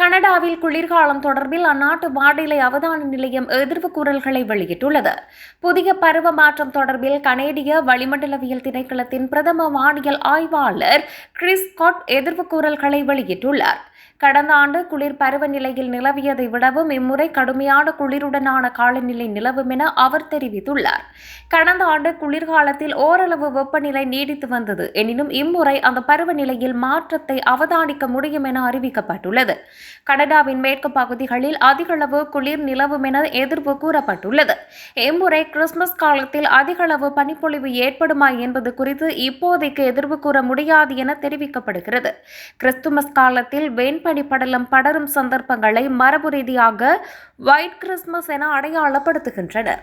கனடாவில் குளிர்காலம் தொடர்பில் அந்நாட்டு வானிலை அவதான நிலையம் எதிர்வு குரல்களை வெளியிட்டுள்ளது. புதிய பருவ மாற்றம் தொடர்பில் கனேடிய வளிமண்டலவியல் திணைக்களத்தின் பிரதம வானியல் ஆய்வாளர் கிறிஸ் ஸ்காட் எதிர்ப்பு குரல்களை வெளியிட்டுள்ளார். கடந்த ஆண்டு குளிர் பருவநிலையில் நிலவியதை விடவும் இம்முறை கடுமையான குளிருடனான காலநிலை நிலவும் என அவர் தெரிவித்துள்ளார். கடந்த ஆண்டு குளிர்காலத்தில் ஓரளவு வெப்பநிலை நீடித்து வந்தது. எனினும் இம்முறை அந்த பருவநிலையில் மாற்றத்தை அவதானிக்க முடியும் என அறிவிக்கப்பட்டுள்ளது. கனடாவின் மேற்கு பகுதிகளில் அதிகளவு குளிர் நிலவும் என எதிர்ப்பு கூறப்பட்டுள்ளது. இம்முறை கிறிஸ்துமஸ் காலத்தில் அதிகளவு பனிப்பொழிவு ஏற்படுமா என்பது குறித்து இப்போதைக்கு எதிர்ப்பு கூற முடியாது என தெரிவிக்கப்படுகிறது. கிறிஸ்துமஸ் காலத்தில் வெண்பனி படலம் படரும் சந்தர்ப்பங்களை மரபு ரீதியாக ஒயிட் கிறிஸ்துமஸ் என அடையாளப்படுத்துகின்றனர்.